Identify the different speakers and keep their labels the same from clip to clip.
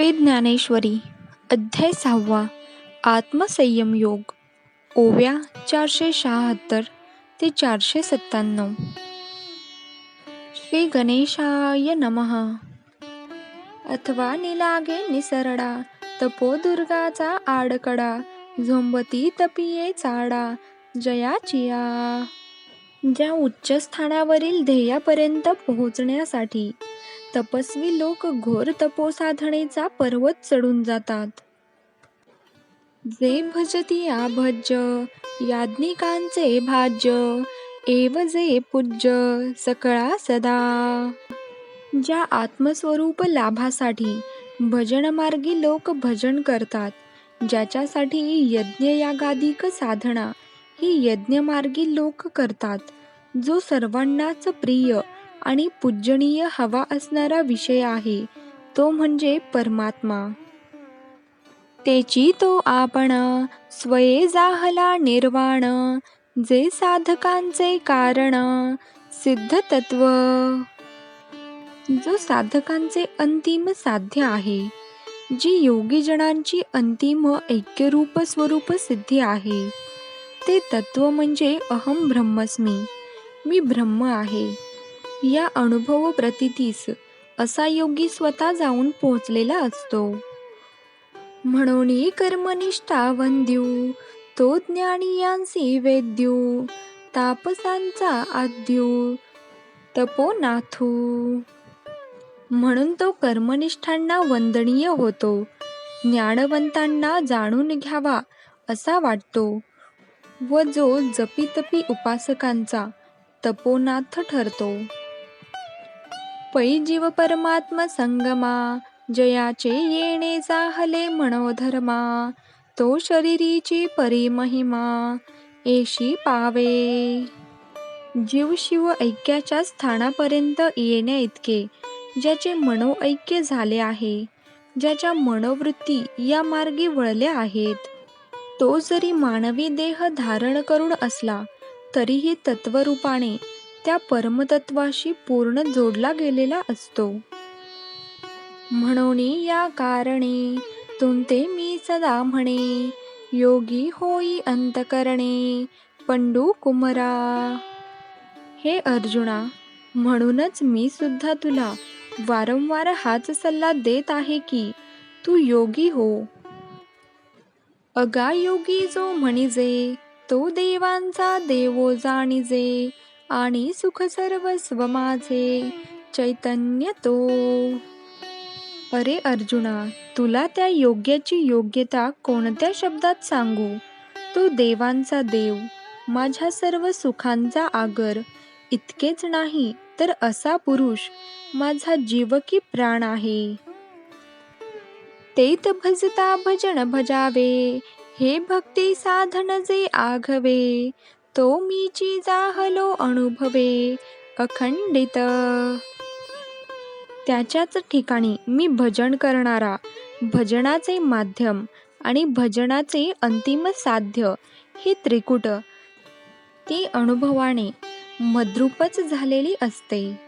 Speaker 1: श्री ज्ञानेश्वरी अध्याय सहावा आत्मसंयम योग ओव्या चारशे शहात्तर ते चारशे सत्त्याण्णव. श्री गणेशाय नमः. अथवा निलागे निसरडा तपो दुर्गाचा आडकडा झोंबती तपिये चाडा जयाचिया ज्या उच्च स्थानावरील ध्येयापर्यंत पोहोचण्यासाठी तपस्वी लोक घोर तपोसाधनेचा पर्वत चढून जातात. जे भजती आभज्य याज्ञिकांचे भाज्य एव जे पूज्य सकळा सदा. ज्या आत्मस्वरूप लाभासाठी भजनमार्गी लोक भजन करतात ज्याच्यासाठी यज्ञयागादिक साधना ही यज्ञमार्गी लोक करतात जो सर्वांनाच प्रिय आणि पूजनीय हवा असणारा विषय आहे तो म्हणजे परमात्मा. तेची तो आपण स्वये जाहला निर्वाण जे साधकांचे कारण सिद्ध तत्व. जो साधकांचे अंतिम साध्य आहे जी योगीजनांची अंतिम ऐक्यरूप स्वरूप सिद्धी आहे ते तत्व म्हणजे अहम ब्रह्मस्मी मी ब्रह्म आहे. या अनुभव प्रतीतीस असा योगी स्वतः जाऊन पोहोचलेला असतो. म्हणून कर्मनिष्ठा वंद्यू तो ज्ञानियांसी वेद्यू तापसांचा आद्यू तपोनाथू. म्हणून तो कर्मनिष्ठांना वंदनीय होतो ज्ञानवंतांना जाणून घ्यावा असा वाटतो व जो जपीतपी उपासकांचा तपोनाथ ठरतो. पै जीव परमात्म संगमा जयाचे येणे जाहले मनोधर्मा तो शरीरीची परिमहिमा एशी पावे. जीव शिव ऐक्याच्या स्थानापर्यंत येण्या इतके ज्याचे मनोऐक्य झाले आहे ज्याच्या मनोवृत्ती या मार्गी वळल्या आहेत. तो जरी मानवी देह धारण करून असला तरीही तत्वरूपाने त्या परमतत्वाशी पूर्ण जोडला गेलेला असतो. म्हणून या कारणे तुमते मी सदा म्हणे योगी होई अंतकरणे पंडू कुमरा. हे अर्जुना म्हणूनच मी सुद्धा तुला वारंवार हाच सल्ला देत आहे की तू योगी हो. अगा योगी जो म्हणिजे तो देवांचा देवो जाणिजे आणि सुख सर्वस्व माझे. चैतन्य तो. अरे अर्जुना तुला त्या योग्याची योग्यता कोणत्या शब्दात सांगू? तो देवांचा देव. माझ्या सर्व सुखांचा आगर. इतकेच नाही तर असा पुरुष माझा जीवकी प्राण आहे. तेत भजता भजन भजावे. हे भक्ती साधन जे आघवे. तो मीची जाहलो अनुभवे अखंडित. त्याच्याच ठिकाणी मी भजन करणारा भजनाचे माध्यम आणि भजनाचे अंतिम साध्य ही त्रिकुट ती अनुभवाने मद्रूपच झालेली असते.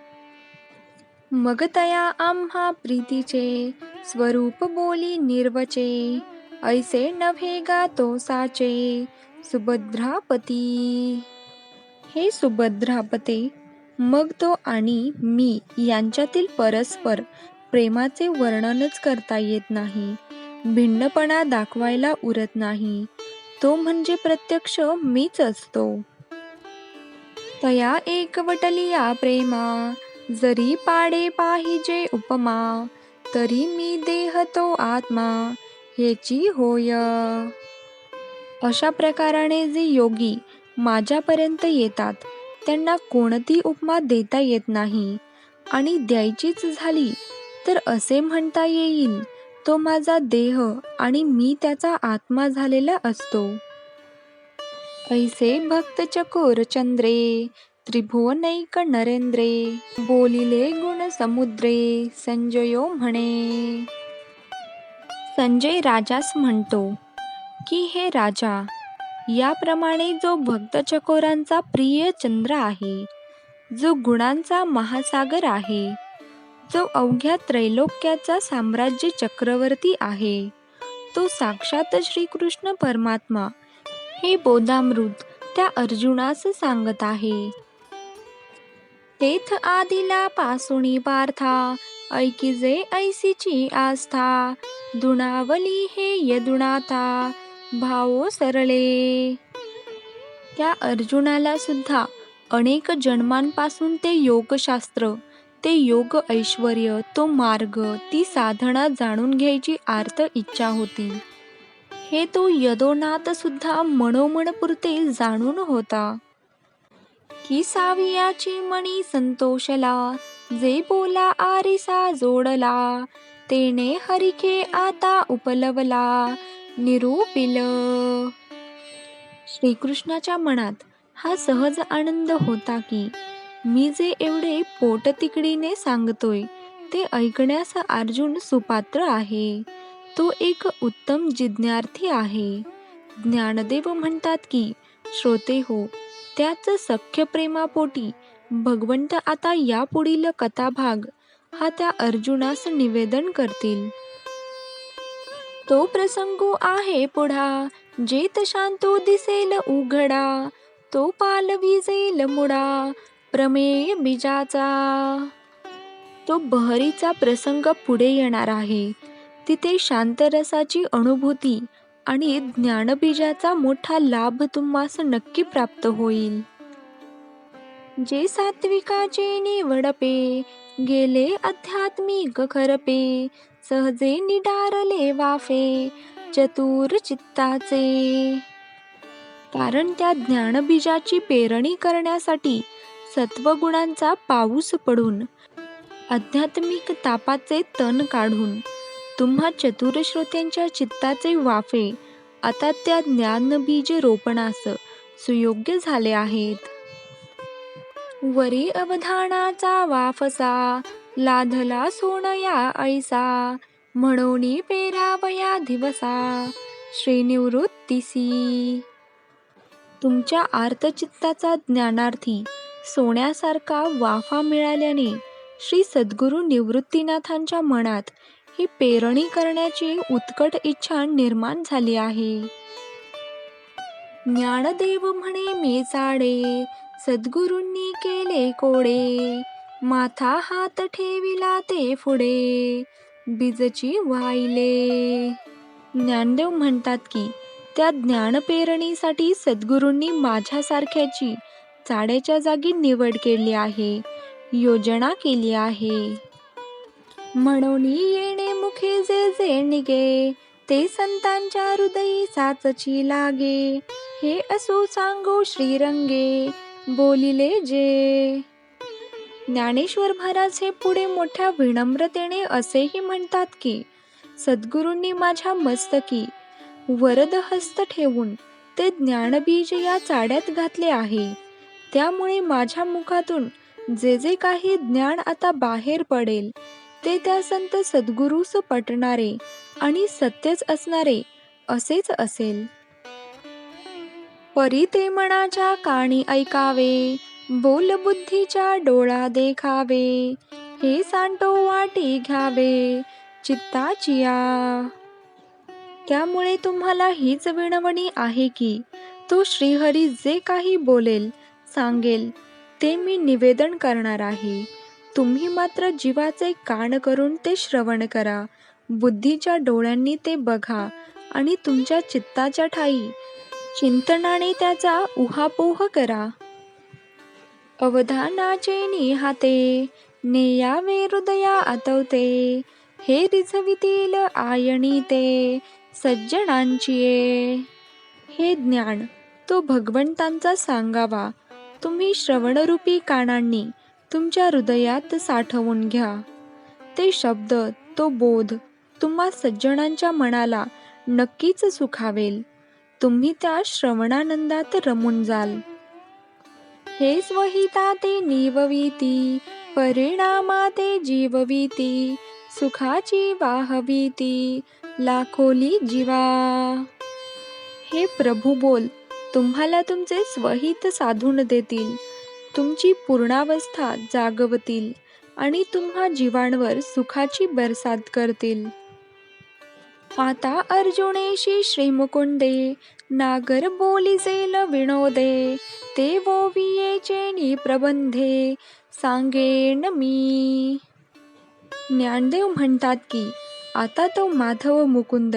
Speaker 1: मग तया आम्हा प्रीतीचे स्वरूप बोली निर्वचे. ऐसे नभे गातो साचे। सुभद्रापती। हे सुभद्रापते मग तो आणि मी यांच्यातील परस्पर प्रेमाचे वर्णनच करता येत नाही भिन्नपणा दाखवायला उरत नाही तो म्हणजे प्रत्यक्ष मीच असतो. तया एकवटलिया प्रेमा जरी पाडे पाहिजे उपमा तरी मी देह तो आत्मा ह्याची होय. अशा प्रकाराने जे योगी माझ्यापर्यंत येतात त्यांना कोणती उपमा देता येत नाही आणि द्यायचीच झाली तर असे म्हणता येईल तो माझा देह आणि मी त्याचा आत्मा झालेला असतो. ऐसे भक्त चकोर चंद्रे त्रिभुवनैक नरेंद्रे बोलिले गुण समुद्रे संजयो म्हणे. संजय राजास म्हणतो की हे राजा याप्रमाणे जो भक्त चकोरांचा प्रिय चंद्र आहे जो गुणांचा महासागर आहे जो अवघ्या त्रैलोक्याचा साम्राज्य चक्रवर्ती आहे तो साक्षात श्रीकृष्ण परमात्मा हे बोधामृत त्या अर्जुनास सांगत आहे. तेथ आदिला पासुणी पार्था ऐकिजे ऐसीची आस्था. दुणावली हे यदुणाता भावो सरळे त्या अर्जुनाला सुद्धा अनेक जन्मांपासून ते योगशास्त्र ते योग ऐश्वर तो मार्ग ती साधना जाणून घ्यायची आर्त इच्छा होती. हे तो यदोनाथ सुद्धा मनोमनपुरते जाणून होता. की सावियाची मणी संतोषला जे बोला आरिसा जोडला तेने हरिखे आता उपलवला निरूपिल. श्रीकृष्णाच्या मनात हा सहज आनंद होता की मी जे एवढे पोट तिकडीने सांगतोय ते ऐकण्यास अर्जुन सुपात्र आहे. तो एक उत्तम जिज्ञार्थी आहे. ज्ञानदेव म्हणतात की श्रोते हो त्याच सख्य प्रेमापोटी भगवंत आता यापुढील कथाभाग हा त्या अर्जुनास निवेदन करतील. तो प्रसंग आहे पुढा जेत शांतो दिसेल उघडा तो पाल विजेल मुडा प्रमेय बीजाचा. तो बहरीचा प्रसंग पुढे येणार आहे. तिथे शांतरसाची अनुभूती आणि ज्ञानबीजाचा मोठा लाभ तुम्हास नक्की प्राप्त होईल. जे सात्विकाचे निवडपे गेले आध्यात्मिक खरपे सहजे निडारले वाफे चतुर चित्ताचे. कारण त्या ज्ञानबीजाची पेरणी करण्यासाठी सत्वगुणांचा पाऊस पडून आध्यात्मिक तापाचे तण काढून तुम्हा चतुर श्रोत्यांच्या चित्ताचे वाफे आता त्या ज्ञानबीज रोपणास सुयोग्य झाले आहेत. वरी अवधानाचा वाफसा लाधला सोनया ऐसा म्हणून पेरावया दिवसा श्रीनिवृत्तीसी. तुमच्या आर्तचित्ताचा ज्ञानार्थी सोन्यासारखा वाफा मिळाल्याने श्री सद्गुरू निवृत्तीनाथांच्या मनात ही पेरणी करण्याची उत्कट इच्छा निर्माण झाली आहे. ज्ञानदेव म्हणे मी चाडे सद्गुरूंनी केले कोडे. माथा हात ठेविला ते पुढे. बीजची वाहिले. ज्ञानदेव म्हणतात की त्या ज्ञानपेरणीसाठी सद्गुरूंनी माझ्यासारख्याची चाड्याच्या जागी निवड केली आहे योजना केली आहे. म्हणून येणे मुखे जे जे निगे ते संतांच्या हृदयी साचची लागे. हे असो सांगो श्रीरंगे बोलिले जे ज्ञानेश्वर महाराज हे पुढे मोठ्या विनम्रतेने असेही म्हणतात की सद्गुरूंनी माझ्या मस्तकी वरद हस्त ठेवून ते ज्ञानबीज या चाड्यात घातले आहे. त्यामुळे माझ्या मुखातून जे जे काही ज्ञान आता बाहेर पडेल ते त्या संत सद्गुरूस पटणारे आणि सत्यच असणारे असेच असेल. परी ते मनाच्या काणी ऐकावे बोल बुद्धीच्या डोळा देखावे हे सांडो वाटी घ्यावे चित्ताचिया त्यामुळे तुम्हाला हीच विणवणी आहे की तो श्रीहरी जे काही बोलेल सांगेल ते मी निवेदन करणार आहे. तुम्ही मात्र जीवाचे कान करून ते श्रवण करा बुद्धीच्या डोळ्यांनी ते बघा आणि तुमच्या चित्ताच्या ठाई चिंतनाने त्याचा उहापोह करा. अवधानाचे निहाते नेयावे हृदया आतवते. हे रिझवितील आयणी ते सज्जनांची हे ज्ञान तो भगवंतांचा सांगावा. तुम्ही श्रवणरूपी कानांनी तुमच्या हृदयात साठवून घ्या. ते शब्द तो बोध तुम्हा सज्जनांच्या मनाला नक्कीच सुखावेल. तुम्ही त्या श्रवणानंदात रमून जाल. हे स्वहिता ते निवविती परिणामा ते जीवविती सुखाची वाहविती लाखोली जीवा. हे प्रभू बोल तुम्हाला तुमचे स्वहित साधून देतील तुमची पूर्णावस्था जागवतील आणि तुम्हा जीवांवर सुखाची बरसात करतील. आता अर्जुनेशी श्रीमुकुंदे नागर बोलिजेल विनोदे ते वोवियेचे प्रबंधे सांगेन मी. ज्ञानदेव म्हणतात की आता तो माधव मुकुंद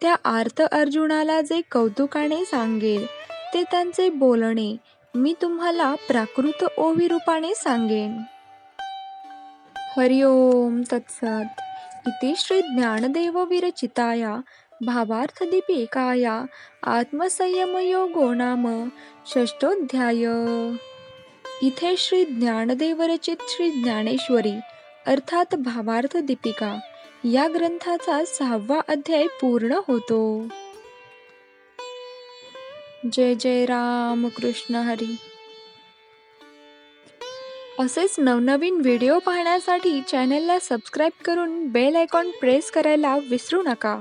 Speaker 1: त्या आर्त अर्जुनाला जे कौतुकाने सांगेल ते त्यांचे बोलणे मी तुम्हाला प्राकृत ओवी रूपाने सांगेन. हरिओम तत्सत. इति श्री ज्ञानदेव भावार्थदीपिकाया आत्मसंयमयोगो नाम षष्ठोध्याय इथे श्री ज्ञानदेवरचित श्री ज्ञानेश्वरी अर्थात भावार्थ दीपिका या ग्रंथाचा सहावा अध्याय पूर्ण होतो. जय जय राम कृष्ण हरी। असेच नवनवीन व्हिडिओ पाहण्यासाठी चॅनलला सबस्क्राईब करून बेल आयकॉन प्रेस करायला विसरू नका.